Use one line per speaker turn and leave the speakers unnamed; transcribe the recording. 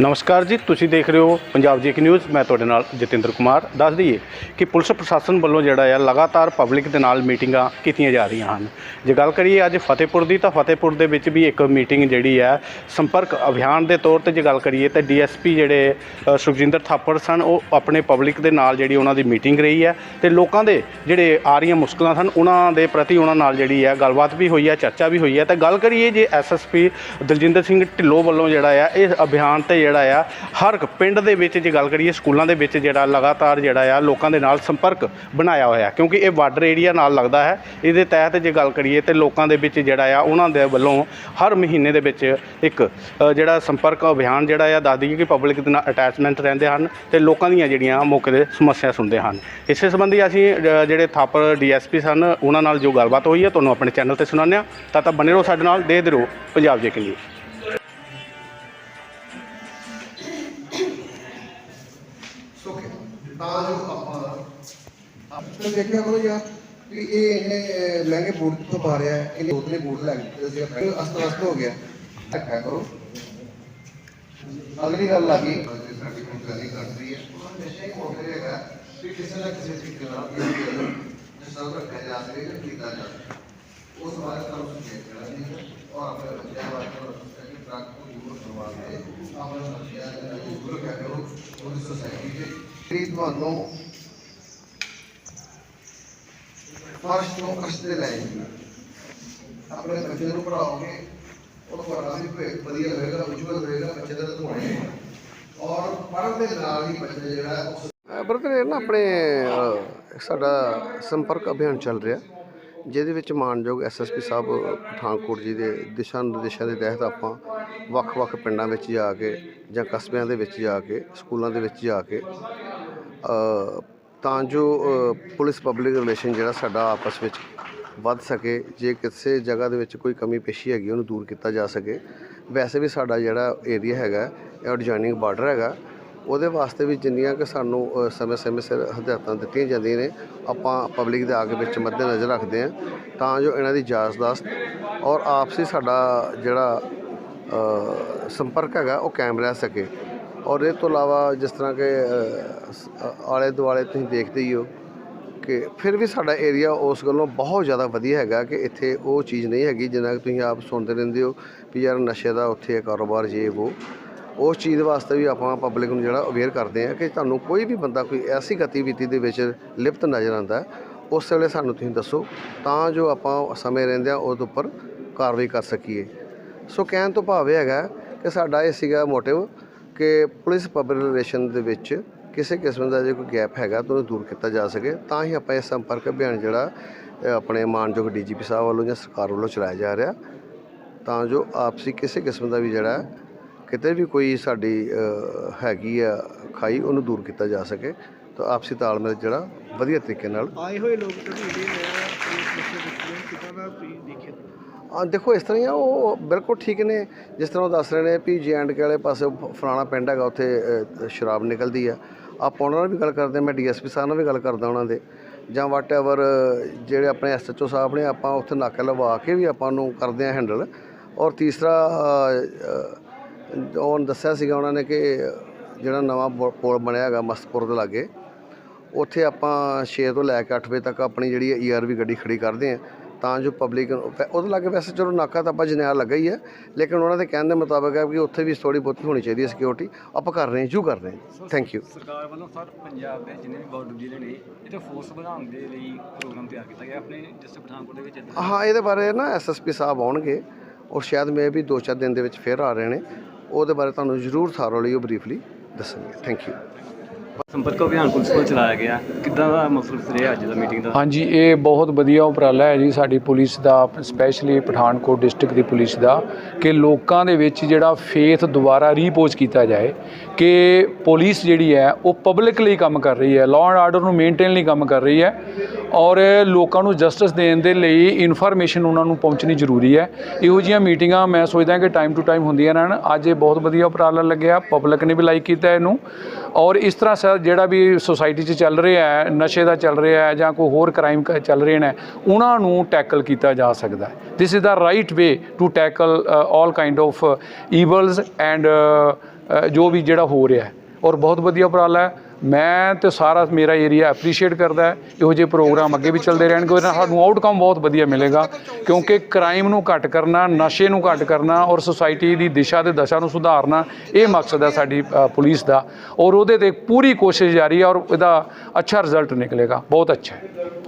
ਨਮਸਕਾਰ ਜੀ, ਤੁਸੀਂ ਦੇਖ ਰਹੇ ਹੋ ਪੰਜਾਬ ਜੀ ਕੀ ਨਿਊਜ਼। ਮੈਂ ਤੁਹਾਡੇ ਨਾਲ ਜਤਿੰਦਰ ਕੁਮਾਰ। ਦੱਸ ਦਈਏ ਕਿ ਪੁਲਿਸ ਪ੍ਰਸ਼ਾਸਨ ਵੱਲੋਂ ਜਿਹੜਾ ਆ, ਲਗਾਤਾਰ ਪਬਲਿਕ ਦੇ ਨਾਲ ਮੀਟਿੰਗਾਂ ਕੀਤੀਆਂ ਜਾ ਰਹੀਆਂ ਹਨ। ਜੇ ਗੱਲ ਕਰੀਏ ਅੱਜ ਫਤਿਹਪੁਰ ਦੀ, ਤਾਂ ਫਤਿਹਪੁਰ ਦੇ ਵਿੱਚ ਵੀ ਇੱਕ ਮੀਟਿੰਗ ਜਿਹੜੀ ਹੈ ਸੰਪਰਕ ਅਭਿਆਨ ਦੇ ਤੌਰ ਤੇ ਜੇ ਗੱਲ ਕਰੀਏ ਤਾਂ ਡੀਐਸਪੀ ਜਿਹੜੇ ਸੁਖਜਿੰਦਰ ਥਾਪੜ ਸਨ, ਉਹ ਆਪਣੇ ਪਬਲਿਕ ਦੇ ਨਾਲ ਜਿਹੜੀ ਉਹਨਾਂ ਦੀ ਮੀਟਿੰਗ ਰਹੀ ਹੈ ਤੇ ਲੋਕਾਂ ਦੇ ਜਿਹੜੇ ਆ ਰਹੀਆਂ ਮੁਸ਼ਕਲਾਂ ਸਨ, ਉਹਨਾਂ ਦੇ ਪ੍ਰਤੀ ਉਹਨਾਂ ਨਾਲ ਜਿਹੜੀ ਹੈ ਗੱਲਬਾਤ ਵੀ ਹੋਈ ਹੈ ਚਰਚਾ ਵੀ ਹੋਈ ਹੈ ਤਾਂ ਗੱਲ ਕਰੀਏ ਜੇ ਐਸਐਸਪੀ ਦਲਜਿੰਦਰ ਸਿੰਘ ਢਿੱਲੋਂ ਵੱਲੋਂ ਜਿਹੜਾ ਆ, ਇਹ ਅਭਿਆਨ ਤੇ ਜਿਹੜਾ ਆ, ਹਰ ਇੱਕ ਪਿੰਡ ਦੇ ਵਿੱਚ ਜੇ ਗੱਲ ਕਰੀਏ, ਸਕੂਲਾਂ ਦੇ ਵਿੱਚ ਜਿਹੜਾ ਲਗਾਤਾਰ ਜਿਹੜਾ ਆ, ਲੋਕਾਂ ਦੇ ਨਾਲ ਸੰਪਰਕ ਬਣਾਇਆ ਹੋਇਆ, ਕਿਉਂਕਿ ਇਹ ਬਾਰਡਰ ਏਰੀਆ ਨਾਲ ਲੱਗਦਾ ਹੈ। ਇਹਦੇ ਤਹਿਤ ਜੇ ਗੱਲ ਕਰੀਏ ਤੇ ਲੋਕਾਂ ਦੇ ਵਿੱਚ ਜਿਹੜਾ ਆ, ਉਹਨਾਂ ਦੇ ਵੱਲੋਂ ਹਰ ਮਹੀਨੇ ਦੇ ਵਿੱਚ ਇੱਕ ਜਿਹੜਾ ਸੰਪਰਕ ਅਭਿਆਨ ਜਿਹੜਾ ਆ ਦੱਸ ਦਈਏ ਕਿ ਪਬਲਿਕ ਦੇ ਨਾਲ ਅਟੈਚਮੈਂਟ ਰਹਿੰਦੇ ਹਨ ਤੇ ਲੋਕਾਂ ਦੀਆਂ ਜਿਹੜੀਆਂ ਮੌਕੇ ਦੇ ਸਮੱਸਿਆ ਸੁਣਦੇ ਹਨ। ਇਸੇ ਸੰਬੰਧੀ ਅਸੀਂ ਜਿਹੜੇ ਥਾਪਰ ਡੀਐਸਪੀ ਸਨ, ਉਹਨਾਂ ਨਾਲ ਜੋ ਗੱਲਬਾਤ ਹੋਈ ਹੈ, ਤੁਹਾਨੂੰ ਆਪਣੇ ਚੈਨਲ ਤੇ ਸੁਣਾਉਂਦੇ ਹਾਂ। ਤਾਂ ਤਾਂ ਬਨੇ ਰਹੋ ਸਾਡੇ ਨਾਲ ਦੇਖਦੇ ਰਹੋ, ਪੰਜਾਬ ਜੇ ਨਿਊਜ਼
ਸੁੱਕੇ ਤਾਂ ਜੋ ਆਪਾਂ ਆਪਣੇ ਦੇਖਿਆ ਕਰੋ ਯਾਰ ਕਿ ਇਹ ਇਹਨੇ ਮਹਿੰਗੇ ਬੂਟ ਕਿੱਥੋਂ ਪਾ ਰਿਹਾ ਹੈ ਇਹਨੇ ਉਤਨੇ ਬੂਟ ਲੈ ਕੇ ਸੀ ਅਸਤ ਅਸਤ ਹੋ ਗਿਆ ਧੱਕਾ ਕਰੋ ਅਗਲੀ ਗੱਲ ਆ ਗਈ ਸਾਡੀ ਪੁਲਿਸ ਕਰ ਰਹੀ ਹੈ ਹਮੇਸ਼ਾ ਹੀ ਮੌਕੇ ਹੈਗਾ ਕਿ ਕਿਸੇ ਨਾ ਕਿਸੇ ਤਰੀਕੇ ਨਾਲ ਇਹ ਗੱਲ ਨੂੰ ਸਭ ਰੱਖਿਆ ਜਾ ਸਕੇ ਜਾਂ ਕੀਤਾ ਜਾ ਸਕੇ ਉਸ ਬਾਰੇ ਤੁਹਾਨੂੰ ਸੁਝਾਅ ਕਰਾ ਦੀ ਔਰ ਆਪਣੇ ਬੱਚਿਆਂ ਵਾਸਤੇ ਔਰ ਸੋਸਾਇਟੀ ਟਰੱਕ ਨੂੰ ਦੂਰ ਕਰਵਾ ਕੇ ਆਪਣੇ ਬੱਚਿਆਂ ਨੂੰ ਦੂਰ ਕਰ ਕਰੋ ਉਹਦੀ ਸੋਸਾਇਟੀ ਦੇ ਜਿਹੜੀ ਤੁਹਾਨੂੰ ਫਰਸ਼ ਤੋਂ ਅਰਸ਼ ਲੈ ਜਾਏਗੀ ਆਪਣੇ ਬੱਚੇ ਨੂੰ ਪੜਾਓਗੇ ਉਹ ਪੜ੍ਹਨਾ ਵੀ ਭਵਿੱਖ ਵਧੀਆ ਹੋਏਗਾ ਉਜਵਲ ਹੋਏਗਾ ਬੱਚੇ ਦਾ ਧੋਣੇ ਔਰ ਪੜ੍ਹਨ ਦੇ ਨਾਲ ਹੀ ਬੱਚੇ ਜਿਹੜਾ
ਬਰਦਰ ਇਹ ਨਾ ਆਪਣੇ ਸਾਡਾ ਸੰਪਰਕ ਅਭਿਆਨ ਚੱਲ ਰਿਹਾ ਜਿਹਦੇ ਵਿੱਚ ਮਾਨਯੋਗ ਐਸਐਸਪੀ ਸਾਹਿਬ ਪਠਾਨਕੋਟ ਜੀ ਦੇ ਦਿਸ਼ਾ ਨਿਰਦੇਸ਼ਾਂ ਦੇ ਤਹਿਤ ਆਪਾਂ ਵੱਖ-ਵੱਖ ਪਿੰਡਾਂ ਵਿੱਚ ਜਾ ਕੇ ਜਾਂ ਕਸਬਿਆਂ ਦੇ ਵਿੱਚ ਜਾ ਕੇ, ਸਕੂਲਾਂ ਦੇ ਵਿੱਚ ਜਾ ਕੇ ਤਾਂ ਜੋ ਪੁਲਿਸ ਪਬਲਿਕ ਰਿਲੇਸ਼ਨ ਜਿਹੜਾ ਸਾਡਾ ਆਪਸ ਵਿੱਚ ਵੱਧ ਸਕੇ, ਜੇ ਕਿਸੇ ਜਗ੍ਹਾ ਦੇ ਵਿੱਚ ਕੋਈ ਕਮੀ ਪੇਸ਼ੀ ਹੈਗੀ ਉਹਨੂੰ ਦੂਰ ਕੀਤਾ ਜਾ ਸਕੇ। ਵੈਸੇ ਵੀ ਸਾਡਾ ਜਿਹੜਾ ਏਰੀਆ ਹੈਗਾ ਇਹ ਐਡਜੋਇਨਿੰਗ ਬਾਰਡਰ ਹੈਗਾ ਉਹਦੇ ਵਾਸਤੇ ਵੀ ਜਿੰਨੀਆਂ ਕਿ ਸਾਨੂੰ ਸਮੇਂ-ਸਮੇਂ ਸਿਰ ਹਦਾਇਤਾਂ ਦਿੱਤੀਆਂ ਜਾਂਦੀਆਂ ਨੇ, ਆਪਾਂ ਪਬਲਿਕ ਦੇ ਆਗੇ ਵਿੱਚ ਮੱਦੇ ਨਜ਼ਰ ਰੱਖਦੇ ਹਾਂ, ਤਾਂ ਜੋ ਇਹਨਾਂ ਦੀ ਜਾਂਚਦਾਸਤ ਔਰ ਆਪਸੀ ਸਾਡਾ ਜਿਹੜਾ ਸੰਪਰਕ ਹੈਗਾ, ਉਹ ਕਾਇਮ ਰਹਿ ਸਕੇ। ਔਰ ਇਹ ਤੋਂ ਇਲਾਵਾ ਜਿਸ ਤਰ੍ਹਾਂ ਕਿ ਆਲੇ ਦੁਆਲੇ ਤੁਸੀਂ ਦੇਖਦੇ ਹੀ ਹੋ ਕਿ ਫਿਰ ਵੀ ਸਾਡਾ ਏਰੀਆ ਉਸ ਗੱਲੋਂ ਬਹੁਤ ਜ਼ਿਆਦਾ ਵਧੀਆ ਹੈਗਾ ਕਿ ਇੱਥੇ ਉਹ ਚੀਜ਼ ਨਹੀਂ ਹੈਗੀ, ਜਿੰਨਾ ਕਿ ਤੁਸੀਂ ਆਪ ਸੁਣਦੇ ਰਹਿੰਦੇ ਹੋ ਵੀ ਯਾਰ ਨਸ਼ੇ ਦਾ ਉੱਥੇ ਕਾਰੋਬਾਰ ਜੇ ਉਹ ਉਸ ਚੀਜ਼ ਵਾਸਤੇ ਵੀ ਆਪਾਂ ਪਬਲਿਕ ਨੂੰ ਜਿਹੜਾ ਅਵੇਅਰ ਕਰਦੇ ਹਾਂ ਕਿ ਤੁਹਾਨੂੰ ਕੋਈ ਵੀ ਬੰਦਾ ਕੋਈ ਐਸੀ ਗਤੀਵਿਧੀ ਦੇ ਵਿੱਚ ਲਿਪਤ ਨਜ਼ਰ ਆਉਂਦਾ ਉਸ ਵੇਲੇ ਸਾਨੂੰ ਤੁਸੀਂ ਦੱਸੋ, ਤਾਂ ਜੋ ਆਪਾਂ ਸਮੇਂ ਰਹਿੰਦਿਆਂ ਉਹਦੇ ਉੱਪਰ ਕਾਰਵਾਈ ਕਰ ਸਕੀਏ। ਸੋ ਕਹਿਣ ਤੋਂ ਭਾਵ ਇਹ ਹੈਗਾ ਕਿ ਸਾਡਾ ਇਹ ਸੀਗਾ ਮੋਟਿਵ ਕਿ ਪੁਲਿਸ ਪਬਲਿਕ ਰਿਲੇਸ਼ਨ ਦੇ ਵਿੱਚ ਕਿਸੇ ਕਿਸਮ ਦਾ ਜੇ ਕੋਈ ਗੈਪ ਹੈਗਾ ਤਾਂ ਉਹਨੂੰ ਦੂਰ ਕੀਤਾ ਜਾ ਸਕੇ, ਤਾਂ ਹੀ ਆਪਾਂ ਇਹ ਸੰਪਰਕ ਅਭਿਆਨ ਜਿਹੜਾ, ਇਹ ਆਪਣੇ ਮਾਨਯੋਗ ਡੀਜੀਪੀ ਸਾਹਿਬ ਵੱਲੋਂ ਜਾਂ ਸਰਕਾਰ ਵੱਲੋਂ ਚਲਾਇਆ ਜਾ ਰਿਹਾ। ਤਾਂ ਜੋ ਆਪਸੀ ਕਿਸੇ ਕਿਸਮ ਦਾ ਵੀ ਜਿਹੜਾ ਕਿਤੇ ਵੀ ਕੋਈ ਸਾਡੀ ਹੈਗੀ ਆ ਖਾਈ ਉਹਨੂੰ ਦੂਰ ਕੀਤਾ ਜਾ ਸਕੇ ਤਾਂ ਆਪਸੀ ਤਾਲਮੇਲ ਜਿਹੜਾ ਵਧੀਆ ਤਰੀਕੇ ਨਾਲ
ਆਏ ਹੋਏ ਲੋਕ ਬੱਚੇ ਕਿਦਾਂ ਦਾ ਤੁਸੀਂ ਦੇਖਿਆ?
ਆ ਦੇਖੋ ਇਸ ਤਰ੍ਹਾਂ ਹੀ ਆ ਉਹ ਬਿਲਕੁਲ ਠੀਕ ਨੇ। ਜਿਸ ਤਰ੍ਹਾਂ ਉਹ ਦੱਸ ਰਹੇ ਨੇ ਵੀ ਜੇ ਐਂਡ ਕੇ ਵਾਲੇ ਪਾਸੇ ਫਲਾਣਾ ਪਿੰਡ ਹੈਗਾ ਉੱਥੇ ਸ਼ਰਾਬ ਨਿਕਲਦੀ ਆ। ਆਪਾਂ ਉਹਨਾਂ ਨਾਲ ਵੀ ਗੱਲ ਕਰਦੇ ਮੈਂ ਡੀਐਸਪੀ ਸਾਹਿਬ ਨਾਲ ਵੀ ਗੱਲ ਕਰਦਾ ਉਹਨਾਂ ਦੇ। ਜਾਂ ਵਾਟ ਐਵਰ ਜਿਹੜੇ ਆਪਣੇ ਐਸਐਚਓ ਸਾਹਿਬ ਨੇ ਆਪਾਂ ਉੱਥੇ ਨਾਕਾ ਲਵਾ ਕੇ ਵੀ ਆਪਾਂ ਨੂੰ ਕਰਦੇ ਆ ਹੈਂਡਲ ਔਰ ਤੀਸਰਾ ਉਹਨ ਦੱਸਿਆ ਸੀਗਾ ਉਹਨਾਂ ਨੇ ਕਿ ਜਿਹੜਾ ਨਵਾਂ ਪੁਲ ਬਣਿਆ ਹੈਗਾ ਮਸਤਪੁਰ ਦੇ ਲਾਗੇ ਉੱਥੇ ਆਪਾਂ 6 ਤੋਂ ਲੈ ਕੇ 8 ਵਜੇ ਤੱਕ ਆਪਣੀ ਜਿਹੜੀ ਈਆਰਵੀ ਗੱਡੀ ਖੜੀ ਕਰਦੇ ਆ ਤਾਂ ਜੋ ਪਬਲਿਕ ਉਹਦੇ ਲਾਗੇ ਵੈਸੇ ਚਲੋ ਨਾਕਾ ਤਾਂ ਆਪਾਂ ਜਨਿਆਲ ਲੱਗਾ ਹੀ ਹੈ ਲੇਕਿਨ ਉਹਨਾਂ ਦੇ ਕਹਿਣ ਦੇ ਮੁਤਾਬਕ ਹੈ ਕਿ ਉੱਥੇ ਵੀ ਥੋੜੀ ਬਹੁਤੀ ਹੋਣੀ ਚਾਹੀਦੀ ਹੈ ਸਿਕਿਉਰਿਟੀ ਆਪਾਂ ਕਰ ਰਹੇ ਹਾਂ ਜੂ ਕਰ ਰਹੇ ਹਾਂ। ਥੈਂਕ ਯੂ
ਸਰਕਾਰ ਵੱਲੋਂ ਸਰ ਪੰਜਾਬ ਦੇ ਜਿੰਨੇ ਵੀ ਬਾਰਡਰ ਜ਼ਿਲ੍ਹੇ ਨੇ ਇਹਦੇ ਫੋਰਸ ਵਧਾਉਣ ਦੇ ਲਈ ਪ੍ਰੋਗਰਾਮ ਤਿਆਰ ਕੀਤਾ ਗਿਆ ਆਪਣੇ ਜਿਸ ਪਠਾਨਕੋਟ ਦੇ ਵਿੱਚ
ਹਾਂ ਇਹਦੇ ਬਾਰੇ ਨਾ ਐਸਐਸਪੀ ਸਾਹਿਬ ਆਉਣਗੇ ਔਰ ਸ਼ਾਇਦ ਮੇ ਵੀ 2-4 ਦਿਨ ਦੇ ਵਿੱਚ ਫੇਰ ਆ ਰਹੇ ਨੇ ਉਹਦੇ ਬਾਰੇ ਤੁਹਾਨੂੰ ਜ਼ਰੂਰ ਥਾਰੋਲੀ ਉਹ ਬਰੀਫਲੀ ਦੱਸਣਗੇ। ਥੈਂਕ ਯੂ
ਸੰਪਰਕ ਅਭਿਆਨ ਪੁਲਿਸ ਵੱਲੋਂ ਚਲਾਇਆ ਗਿਆ। ਕਿੱਦਾਂ ਦਾ ਮਸੂਸ ਰਿਹਾ ਅੱਜ ਦਾ ਮੀਟਿੰਗ ਦਾ?
ਹਾਂਜੀ, ਇਹ ਬਹੁਤ ਵਧੀਆ ਉਪਰਾਲਾ ਹੈ ਜੀ ਸਾਡੀ ਪੁਲਿਸ ਦਾ ਸਪੈਸ਼ਲੀ ਪਠਾਨਕੋਟ ਡਿਸਟ੍ਰਿਕਟ ਦੀ ਪੁਲਿਸ ਦਾ, ਕਿ ਲੋਕਾਂ ਦੇ ਵਿੱਚ ਜਿਹੜਾ ਫੇਥ ਦੁਬਾਰਾ ਰੀਪੋਜ਼ ਕੀਤਾ ਜਾਏ ਕਿ ਪੁਲਿਸ ਜਿਹੜੀ ਹੈ, ਉਹ ਪਬਲਿਕ ਲਈ ਕੰਮ ਕਰ ਰਹੀ ਹੈ ਲਾਅ ਐਂਡ ਆਰਡਰ ਨੂੰ ਮੇਨਟੇਨ ਲਈ ਕੰਮ ਕਰ ਰਹੀ ਹੈ ਔਰ ਲੋਕਾਂ ਨੂੰ ਜਸਟਿਸ ਦੇਣ ਦੇ ਲਈ ਇਨਫੋਰਮੇਸ਼ਨ ਉਹਨਾਂ ਨੂੰ ਪਹੁੰਚਣੀ ਜ਼ਰੂਰੀ ਹੈ। ਇਹੋ ਜਿਹੀਆਂ ਮੀਟਿੰਗਾਂ ਮੈਂ ਸੋਚਦਾ ਕਿ ਟਾਈਮ ਟੂ ਟਾਈਮ ਹੁੰਦੀਆਂ ਰਹਿਣ। ਅੱਜ ਇਹ ਬਹੁਤ ਵਧੀਆ ਉਪਰਾਲਾ ਲੱਗਿਆ ਪਬਲਿਕ ਨੇ ਵੀ ਲਾਈਕ ਕੀਤਾ ਇਹਨੂੰ ਔਰ ਇਸ ਤਰ੍ਹਾਂ ਸਰ ਜਿਹੜਾ ਵੀ ਸੁਸਾਇਟੀ 'ਚ ਚੱਲ ਰਿਹਾ ਹੈ, ਨਸ਼ੇ ਦਾ ਚੱਲ ਰਿਹਾ ਹੈ ਜਾਂ ਕੋਈ ਹੋਰ ਕ੍ਰਾਈਮ ਚੱਲ ਰਹੇ ਨੇ, ਉਹਨਾਂ ਨੂੰ ਟੈਕਲ ਕੀਤਾ ਜਾ ਸਕਦਾ ਹੈ। This is the right way to tackle all kind of evils and ਜੋ ਵੀ ਜਿਹੜਾ ਹੋ ਰਿਹਾ ਹੈ। ਔਰ ਬਹੁਤ ਵਧੀਆ ਉਪਰਾਲਾ ਹੈ। ਮੈਂ ਤੇ ਸਾਰਾ ਮੇਰਾ ਏਰੀਆ ਐਪਰੀਸ਼ੀਏਟ ਕਰਦਾ ਹੈ। ਇਹੋ ਜਿਹੇ ਪ੍ਰੋਗਰਾਮ ਅੱਗੇ ਵੀ ਚੱਲਦੇ ਰਹਿਣਗੇ ਉਹਦੇ ਨਾਲ ਸਾਨੂੰ ਆਊਟਕਮ ਬਹੁਤ ਵਧੀਆ ਮਿਲੇਗਾ। ਕਿਉਂਕਿ ਕ੍ਰਾਈਮ ਨੂੰ ਘੱਟ ਕਰਨਾ, ਨਸ਼ੇ ਨੂੰ ਘੱਟ ਕਰਨਾ ਔਰ ਸੁਸਾਇਟੀ ਦੀ ਦਿਸ਼ਾ ਤੇ ਦਸ਼ਾ ਨੂੰ ਸੁਧਾਰਨਾ, ਇਹ ਮਕਸਦ ਹੈ ਸਾਡੀ ਪੁਲਿਸ ਦਾ। ਔਰ ਉਹਦੇ ਤੇ ਪੂਰੀ ਕੋਸ਼ਿਸ਼ ਜਾਰੀ ਹੈ ਔਰ ਇਹਦਾ ਅੱਛਾ ਰਿਜ਼ਲਟ ਨਿਕਲੇਗਾ। ਬਹੁਤ ਅੱਛਾ ਹੈ।